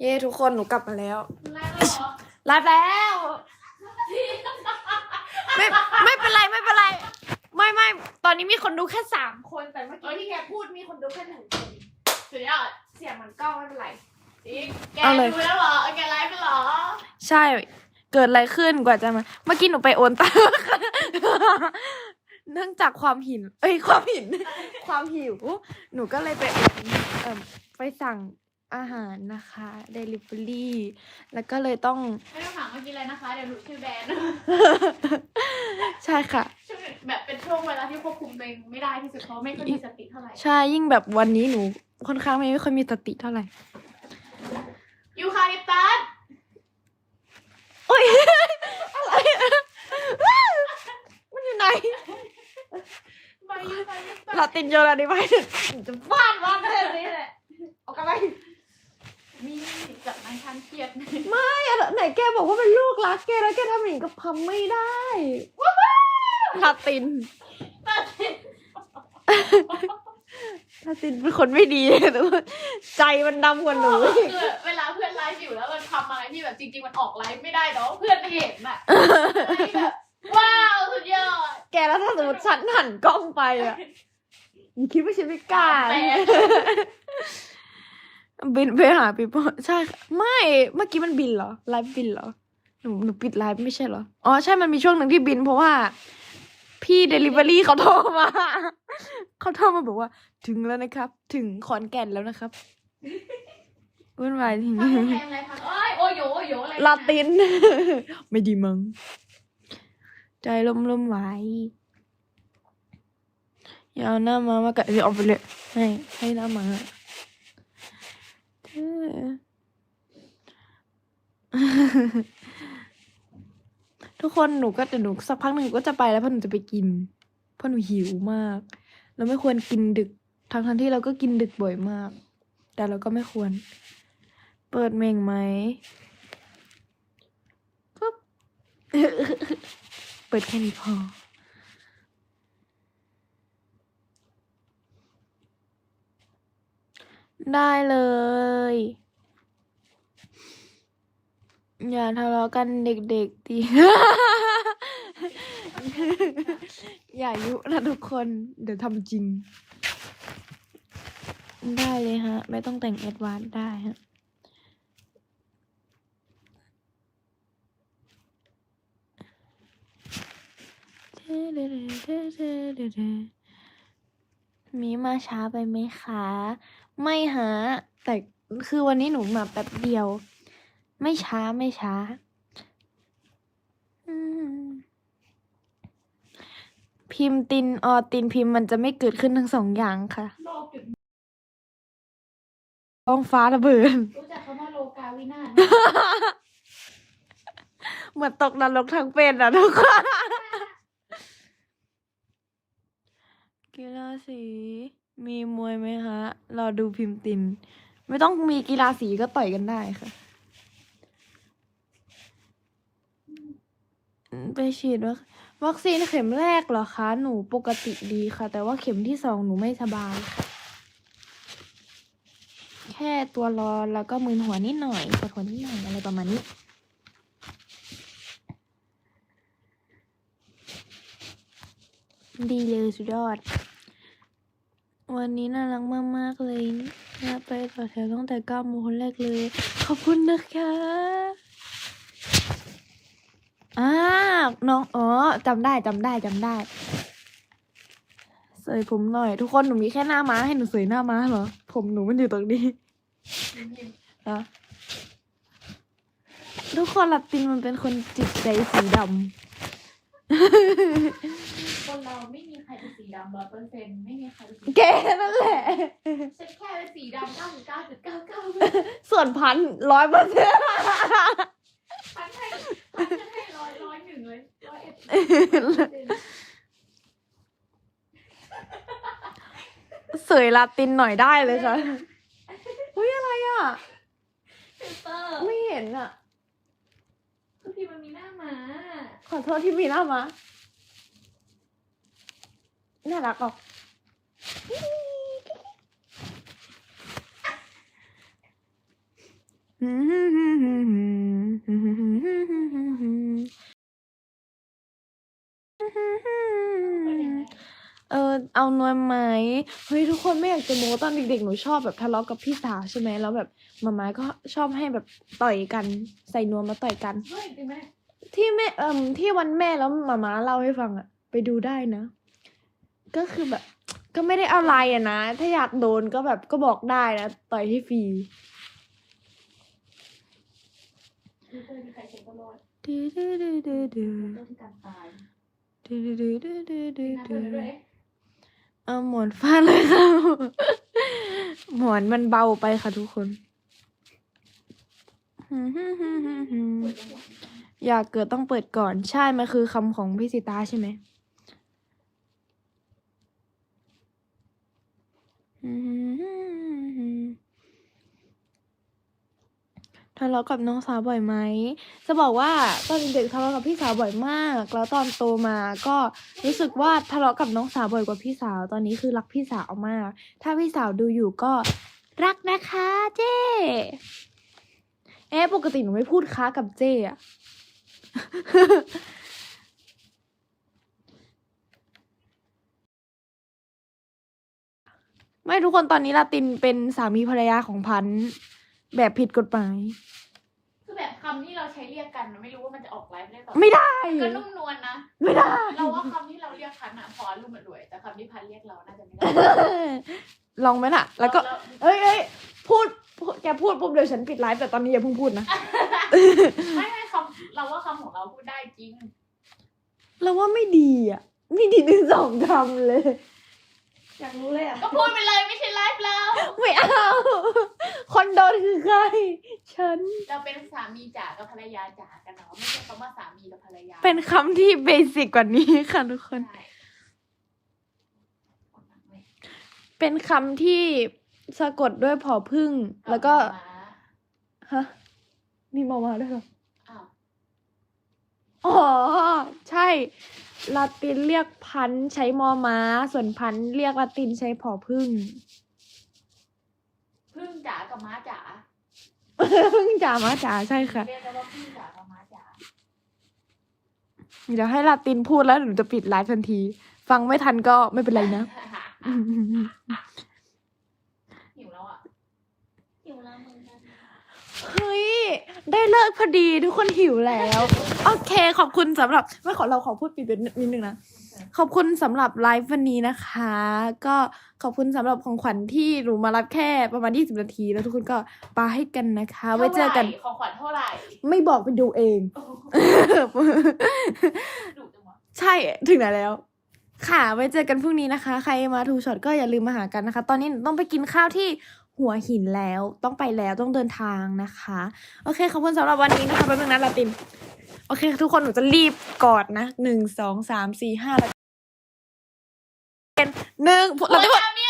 เย้ทุกคนหนูกลับมาแล้วไล่แล้วเหรอไลฟ์แล้วไม่ไม่เป็นไรไม่เป็นไร ไม่ไม่ตอนนี้มีคนดูแค่สามคนแต่เมื่อกี้ที่แกพูดมีคนดูแค่หนึ่งคนสุดยอดเสียงมันกล้องไม่เป็นไรอีกแกเอาเลยดูแล้วเหรอเอาแกไลฟ์ไปเหรอ ใช่เกิดอะไรขึ้นกว่าจะมาเมื่อกี้หนูไปโอนตังค์เนื่องจากความหิน เอ้ยความหิน ความหิว หนูก็เลยไปโอนเอ่อไปสั่ง อาหารนะคะ Delivery แล้วก็เลยต้อง ไม่ต้องถามเมื่อกี้เลยนะคะ เดี๋ยวหนูชื่อแบนใช่ค่ะ ช่วงแบบเป็นช่วงเวลาที่ควบคุมตัวเองไม่ได้ที่สุดเพราะไม่ค่อยมีสติเท่าไหร่ใช่ยิ่งแบบวันนี้หนูค่อนข้างไม่ค่อยมีสติเท่าไหร่ยูคาลิปตัสโอ้ย อะไรอะมันอยู่ไหนใบยูคาลิปตัสลาตินโยลาดิไวจะฟาดวันเลยนี่แหละออกกันไป มีจากนายท่านเครียดไม่อะไหนแกบอกว่าเป็นลูกรักแกแล้วแกทำอย่างนี้กับพัมไม่ได้ลาตินตัดสินลาตินเป็นคนไม่ดีแต่ว่าใจมันดำกว่าหนูอีกคือเวลาเพื่อนไลฟ์อยู่แล้วมันทำอะไรที่แบบจริง ๆ มันออกไลฟ์ไม่ได้แต่ว่าเพื่อนเห็นอะแบบว้าวสุดยอดแกแล้วถ้าสมมติฉันหันกล้องไปอะอย่าคิดว่าฉันไม่กล้าแปลก บินไปหาปีโป้ใช่ค่ะไม่เมื่อกี้มันบินเหรอไลฟ์บินเหรอหนูหนูปิดไลฟ์ไม่ใช่เหรออ๋อใช่มันมีช่วงหนึ่งที่บิน เพราะว่า พี่เดลิเวอรี่เขาโทรมาเขาโทรมาบอกว่า ถึงแล้วนะครับ ถึงขอนแก่นแล้วนะครับวุ่นวายทีทำนี้โรงแรมอะไรพักเอ้ยโอโยโอโยอะไรลาติน ไม่ดีมั้งใจล่มล่มๆไว้อย่าเอาหน้ามามากัดเดี๋ยวเอาไปเลยให้ให้หน้ามาเธอ ทุกคนหนูก็แต่หนูสักพักหนึ่งก็จะไปแล้วเพราะหนูจะไปกิน เพราะหนูหิวมาก เราไม่ควรกินดึกทั้งทั้งที่เราก็กินดึกบ่อยมาก แต่เราก็ไม่ควร เปิดเมงไหมปุ๊บเปิดแค่นี้พอได้เลย อย่าทะเลาะกันเด็กๆดีอย่ายุนะทุกคน เดี๋ยวทำจริง ได้เลยฮะ ไม่ต้องแต่งเอ็ดวานได้ฮะ มีมาช้าไปไหมคะ ไม่ฮะ แต่คือวันนี้หนูมาแป๊บเดียว ไม่ช้าไม่ช้าอืมพิมพ์ตินออตินพิมพ์มันจะไม่เกิดขึ้นทั้งสองอย่างค่ะโลกจุดท้องฟ้าระเบิด รู้จักคำว่าโลกาวินาศไหมเหมือนตกนรกทั้งเป็นอะทุกคนกีฬาสี มีมวยไหมคะรอดูพิมพ์ติน ไม่ต้องมีกีฬาสีก็ต่อยกันได้ค่ะอืม ไปฉีดวัควัคซีนเข็มแรกเหรอคะ หนูปกติดีค่ะ แต่ว่าเข็มที่สองหนูไม่สบายค่ะ แค่ตัวร้อนแล้วก็มึนหัวนิดหน่อยปวดหัวนิดหน่อยอะไรประมาณนี้ดีเลยสุดยอด วันนี้น่ารักมากๆเลยนะไปต่อแถวตั้งแต่เก้าโมงคนแรกเลย ขอบคุณนะคะ อ่าน้องอ๋อจำได้จำได้จำได้เสยผมหน่อย ทุกคนหนูมีแค่หน้าม้าให้หนูเสยหน้าม้าเหรอ ผมหนูมันอยู่ตรงนี้ฮะทุกคนลัตินมันเป็นคนจิตใจสีดำคนเราไม่มีใครเป็นสีดำร้อยเปอร์เซ็นต์ไม่มีใครเป็นสีแกนั่นแหละฉันแค่เป็นสีดำเก้าสิบเก้าจุดเก้าเก้าส่วนพันร้อยเปอร์เซ็นต์พันให้ เลยร้อยเอ็ดเสยลาตินหน่อยได้เลยค่ะเฮ้ยอะไรอะฟิลเตอร์ไม่เห็นอะทุกทีมันมีหน้าหมาขอโทษที่มีหน้ามาน่ารักออกเออ เอานวลไหมเฮ้ยทุกคนไม่อยากจะโม้ตอนเด็กๆหนูชอบแบบทะเลาะกับพี่สาวใช่ไหมแล้วแบบมาม่าก็ชอบให้แบบต่อยกันใส่นวมมาต่อยกัน เฮ้ยจริงไหมที่แม่เอ่มที่วันแม่แล้วมาม่าเล่าให้ฟังอะไปดูได้นะ ก็คือแบบ ก็ไม่ได้เอาอะไรอะนะ ถ้าอยากโดนก็แบบก็บอกได้นะ ต่อยให้ฟรีคือเคยมีใครเช็คตลอดดูดูดูดูดูเรื่องที่การตายดูดูดูดูดูนะดูเพื่อนด้วย เอาหมอนฟาดเลยค่ะ หมอนมันเบาไปค่ะทุกคน อยากเกิดต้องเปิดก่อนใช่มันคือคำของพี่สิตาใช่ไหม ทะเลาะกับน้องสาวบ่อยไหม จะบอกว่าตอนเด็กๆทะเลาะกับพี่สาวบ่อยมาก แล้วตอนโตมาก็รู้สึกว่าทะเลาะกับน้องสาวบ่อยกว่าพี่สาว ตอนนี้คือรักพี่สาวมาก ถ้าพี่สาวดูอยู่ก็รักนะคะเจ้เอ๊ะปกติหนูไม่พูดค้ากับเจ้อะไม่ทุกคนตอนนี้ลาตินเป็นสามีภรรยาของพันธ์ แบบผิดกฎหมาย คือแบบคำที่เราใช้เรียกกันไม่รู้ว่ามันจะออกไลฟ์ได้ต่อไม่ได้ ก็นุ่มนวลนะไม่ได้ เราว่าคำที่เราเรียกพันอะพอรุ่มมันรวย แต่คำที่พันเรียกเราน่าจะไม่ได้ลองไหมล่ะ แล้วก็เราเอ้ยเอ้ยพูดพูดแกพูดปุ๊บเดี๋ยวฉันปิดไลฟ์แต่ตอนนี้อย่าเพิ่งพูดนะ ไม่ไม่คำเราว่าคำของเราพูดได้จริง เราว่าไม่ดีอะ ไม่ดีถึงสองคำเลย อยากรู้เลยอะก็พูดไปเลยไม่ใช่ไลฟ์เราไม่เอา คนโดนคือใคร ฉัน เราเป็นสามีจ๋ากับภรรยาจ๋ากันเนาะไม่ใช่คำว่าสามีกับภรรยาเป็นคำที่เบสิกกว่านี้ค่ะทุกคน ใช่เป็นคำที่สะกดด้วยผอพึ่ง แล้วก็ม้าฮะ มีมามาด้วยเหรอ อ้าวอ๋อ ใช่ ลาตินเรียกพันธุ์ใช้มอม้า ส่วนพันธุ์เรียกลาตินใช้ผอพึ่ง พึ่งจ๋ากับม้าจ๋าพึ่งจ๋ามาจ๋าใช่ค่ะ เรียกกันว่าพึ่งจ๋ากับม้าจ๋าเดี๋ยวให้ลาตินพูดแล้วหนูจะปิดไลฟ์ทันที ฟังไม่ทันก็ไม่เป็นไรนะ หิวแล้วอะหิวแล้วมึงนะ เฮ้ย ได้เลิกพอดีทุกคนหิวแล้ว โอเค ขอบคุณสำหรับไม่ขอเราขอพูดปิดนิดนึงนะ ขอบคุณสำหรับไลฟ์วันนี้นะคะ ก็ขอบคุณสำหรับของขวัญที่หนูมารับแค่ประมาณ 20 นาที แล้วทุกคนก็ปาให้กันนะคะ ไว้เจอกันท่าไหร่ของขวัญเท่าไหร่ไม่บอกไปดูเองโอ้โหดุจังวะใช่ถึงไหนแล้ว ค่ะไว้เจอกันพรุ่งนี้นะคะ ใครมาทูช็อตก็อย่าลืมมาหากันนะคะ ตอนนี้หนูต้องไปกินข้าวที่ หัวหินแล้วต้องไปแล้วต้องเดินทางนะคะ โอเคขอบคุณสำหรับวันนี้นะคะแป๊บนึงนะลาติน โอเค ทุกคนหนูจะรีบกอดนะหนึ่งสองสามสี่ห้าแล้วเป็นหนึ่งลาจะด